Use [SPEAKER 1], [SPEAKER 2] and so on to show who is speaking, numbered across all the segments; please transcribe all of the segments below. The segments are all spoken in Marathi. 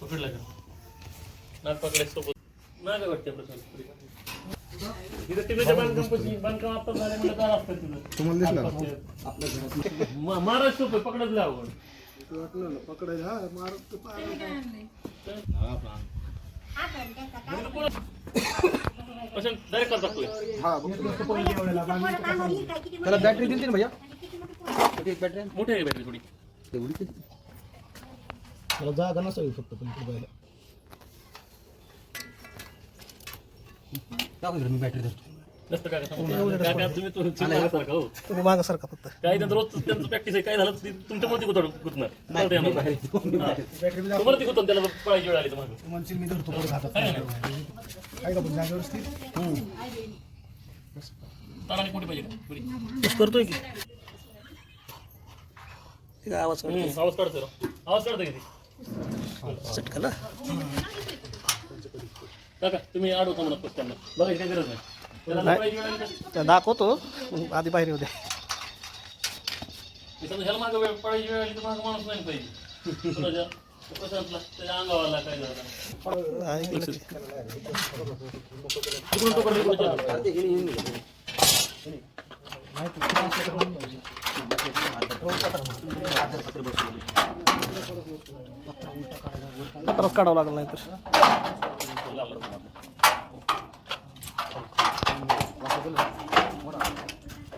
[SPEAKER 1] पकडला का? नाक पकडायचं सोबत. नाही काय वाटतं सोपं पकडायचं. अवघड
[SPEAKER 2] आपण त्याचा
[SPEAKER 3] त्याला बॅटरी दिली ना भैया? बॅटरी
[SPEAKER 1] मोठी आहे बॅटरी थोडी.
[SPEAKER 3] तेवढी त्याला जागा नसावी फक्त पण बॅटरी धरतो.
[SPEAKER 1] नसतं काय सांगू काय तुम्ही हो.
[SPEAKER 3] तुम्ही मागा सारखा फक्त.
[SPEAKER 1] काही नंतर रोज त्यांचं प्रॅक्टिस आहे. काय झालं? ती तुमच्यामध्ये गुतणार. हा. तुम्हाला ती गुतून त्याला पळायची वेळ आली तुम्हाला.
[SPEAKER 3] म्हणशील मी धरतो हातात.
[SPEAKER 1] काय.
[SPEAKER 3] काय का पण जागेवर स्थिर
[SPEAKER 1] ताराने पाहिजे का?
[SPEAKER 3] करतोय की. आवाज
[SPEAKER 1] हम्म, आवाज काढतोय राव. आवाज काढतोय किती काका तुम्ही अडवता म्हणत फक्त त्यांना. बघायची काय गरज नाही.
[SPEAKER 3] त्या दाखवतो. आधी बाहेर येऊ दे.
[SPEAKER 1] मी समजा ह्याला मागं वेळ पळायची वेळ आली तर मागं माणूस नाही पाहिजे कुणाच्या प्रशांतला त्याच्या अंगावाला काय झालं
[SPEAKER 3] ऐकलं की.
[SPEAKER 1] तिकडून तो कडे पुढे जातो.
[SPEAKER 3] पत्रात काढावं लागलं नाही तर
[SPEAKER 1] तुम्ही सांगा.
[SPEAKER 3] येऊ दे, येऊ दे.
[SPEAKER 2] ए कोणानु हाऊस रे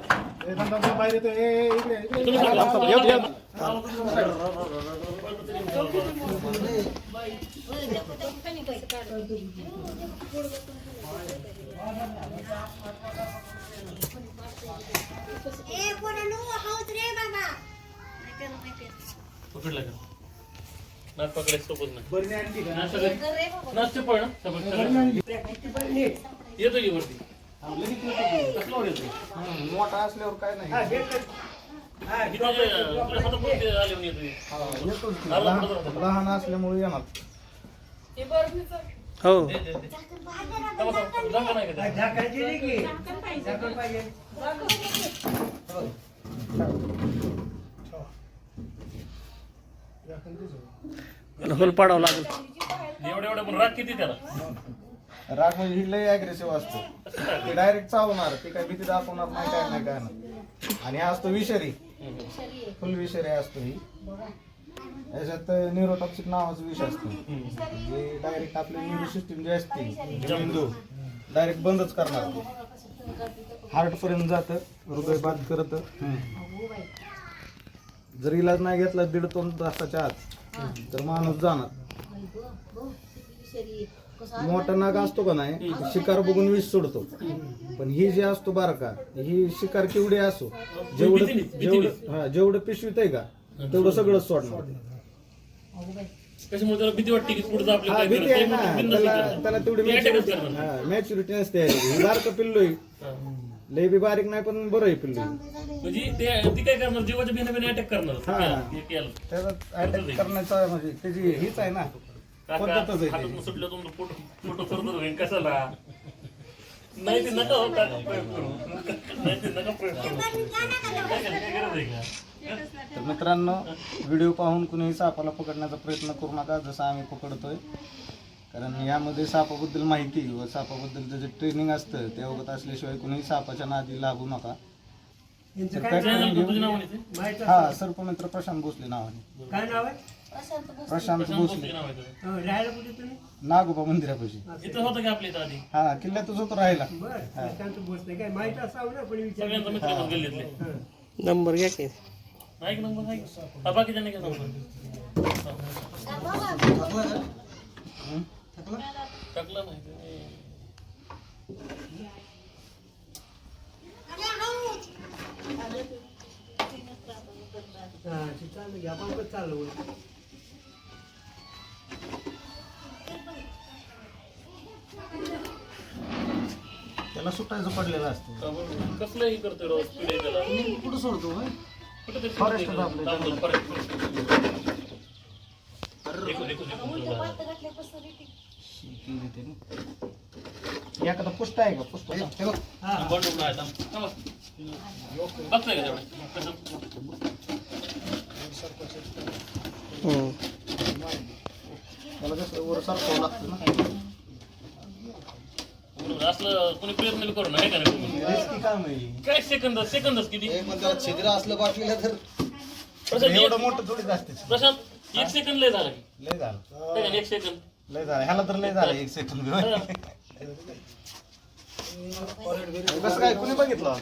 [SPEAKER 2] बाबा
[SPEAKER 1] पकडला का नाच पकडायचं सोबत नाही. नाक सगळं- नाक पण सगळं- येतो की वरती.
[SPEAKER 3] मोठा असल्यावर काय नाही लहान असल्यामुळे येणार
[SPEAKER 4] हो होल पाडावं लागेल.
[SPEAKER 1] एवढं एवढं पण राग किती त्याला?
[SPEAKER 3] राग म्हणजे ही लय अग्रेसिव्ह असतो. ते डायरेक्ट चावणार ते काय भीती दाखवणार नाही काय नाही काय नाही. आणि हा असतो विषारी. फुल विषारी असतो ही. याच्यात न्यूरोटॉक्सिक नावाचं विष असतो. म्हणजे जे डायरेक्ट आपली न्यूरो सिस्टीम जी असते मेंदू डायरेक्ट बंदच करणार हार्ट पर्यंत जातं हृदय बाद करत. जर इलाज नाही घेतला दीड दोन तासाच्या आत तर माणूस जाणार. मोठा नाग असतो का नाही शिकार बघून विष सोडतो पण ही जी असतो बारका ही शिकार केवढी असो जेवढं. जेवढं हा जेवढं पिशवीत आहे का तेवढं सगळं सोडणार
[SPEAKER 1] त्याला भीती वाटते की पुढचं आपलं
[SPEAKER 3] हा
[SPEAKER 1] काय
[SPEAKER 3] भीती आहे
[SPEAKER 1] करत
[SPEAKER 3] ना
[SPEAKER 1] ते बिनधास्त
[SPEAKER 3] त्याला
[SPEAKER 1] करणार.
[SPEAKER 3] त्याला तेवढी
[SPEAKER 1] ते attack च करणार.
[SPEAKER 3] हा मॅच्युरिटी नसते ही बारकं पिल्लोय
[SPEAKER 1] हा.
[SPEAKER 3] लय बी बारीक नाही पण बरं आहे पिल्लू
[SPEAKER 1] म्हणजे ते ती काय करणार जीवाच्या बिना बिना अटॅक करणार
[SPEAKER 3] हा.
[SPEAKER 1] केलं.
[SPEAKER 3] त्याचा अटॅक करण्याचा म्हणजे त्याची हीच आहे ना पद्धतच आहे
[SPEAKER 1] हातातून
[SPEAKER 3] त्याची.
[SPEAKER 1] सुटलं तुमचं पोट पोट करतो होईल कशाला? नाही ते नका हो काका प्रयोग करू. नाही ते नका प्रयोग करू. काय करायचं? काय गरज आहे का?
[SPEAKER 3] तर मित्रांनो व्हिडिओ पाहून कुणीही सापाला पकडण्याचा प्रयत्न करू नका जसं आम्ही पकडतोय. कारण यामध्ये सापाबद्दल माहिती व सापाबद्दल जे ट्रेनिंग असतं ते अवगत असल्याशिवाय कुणीही सापाच्या नादी लागू नका. तर काय करून
[SPEAKER 1] तुझं? नाव म्हणायचं?
[SPEAKER 3] हा सर्पमित्र प्रशांत भोसले नावाने
[SPEAKER 5] काय नाव आहे?
[SPEAKER 3] प्रशांत भोसले.
[SPEAKER 5] हो, राहायला कुठे तुम्ही?
[SPEAKER 3] नागोबा मंदिरापाशी.
[SPEAKER 1] इथं होतं की आपल्या इथं आधी?
[SPEAKER 3] हा किल्ल्यातच होतो राहायला.
[SPEAKER 5] बरं प्रशांत भोसले काय माहीत असावं ना पण विचार
[SPEAKER 1] सगळ्यांचा मित्र आहेत गल्लीतले
[SPEAKER 4] नंबर घ्या की.
[SPEAKER 1] नाही का नंबर नाही का? हा, बाकीच्यांनी काय नंबर टाकला नाही ते.
[SPEAKER 5] हा ते चाललं घ्या पण चाललो
[SPEAKER 3] त्याला सुटायचं पडलेलं असतं
[SPEAKER 1] कसलंही करतोय रोज त्याला
[SPEAKER 3] कुठं सोडतो होय? Forest. आपलं.
[SPEAKER 1] forest,
[SPEAKER 3] त्याने. एखादा पुष्ट आहे का पुष्ट हे बघ.
[SPEAKER 1] बंडूक आहे थांब. थांबा. बघतोय का तेवढं कसं
[SPEAKER 4] हम्म.
[SPEAKER 3] त्याला कसं वर सरकावं लागतं ना
[SPEAKER 1] असलं कोणी प्रयत्न करू नये का नाही
[SPEAKER 3] रिस्की काम आहे
[SPEAKER 1] काय सेकंद सेकंदच किती
[SPEAKER 3] हे छिद्र असलं बाटलीला तर
[SPEAKER 1] प्रशांत
[SPEAKER 3] एवढं
[SPEAKER 1] एक-
[SPEAKER 3] मोठं थोडीच असते
[SPEAKER 1] प्रशांत एक सेकंद लय झाला. की
[SPEAKER 3] लय झालं.
[SPEAKER 1] काय एक सेकंद
[SPEAKER 3] लय झालं. ह्याला तर लय झालं एक सेकंद कसं काय कोणी बघितलं?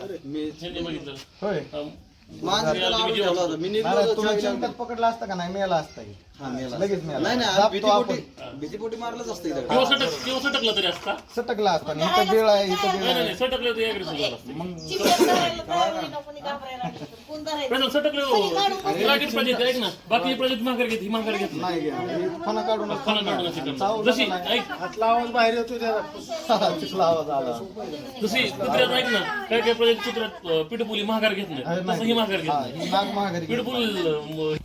[SPEAKER 1] ज्यांनी बघितलं.
[SPEAKER 3] होय.
[SPEAKER 1] अं,
[SPEAKER 3] नाही, पकडला असता का नाही? मेला असता की. लगेच मेला.
[SPEAKER 6] नाही नाही
[SPEAKER 3] आपण.
[SPEAKER 6] मारलंच असतं इथं.
[SPEAKER 1] किंवा सटक किंवा सटकलं तरी असता?
[SPEAKER 3] सटकला असता आणि इथं बेळ आहे इथं बेळ
[SPEAKER 1] नाही नाही
[SPEAKER 3] आहे.
[SPEAKER 1] नाही, सटकलं तरी अग्रेसिव्ह झालं असतं.
[SPEAKER 3] मग
[SPEAKER 1] प्रशांत सटकलं. रागीट पाहिजे ऐक ना. बाकी प्रजाती माघार घेत ही माघार घेत.
[SPEAKER 3] नाही घ्या. हे फणा काढून
[SPEAKER 1] फणा काढून अशी करणार.
[SPEAKER 3] चावलं
[SPEAKER 1] जशी
[SPEAKER 3] नाही.
[SPEAKER 1] ऐक.
[SPEAKER 3] हातला आवाज बाहेर येतो त्याला आवाज आला.
[SPEAKER 1] जशी कुत्र्यात ऐक ना. काय काय प्रजाती कुत्र्यात अं, पिठपुली माघार घेत नाही. तसं ही माघार घेत
[SPEAKER 3] हा,
[SPEAKER 1] नाही.
[SPEAKER 3] ही नाग महागारी
[SPEAKER 1] पिठपुल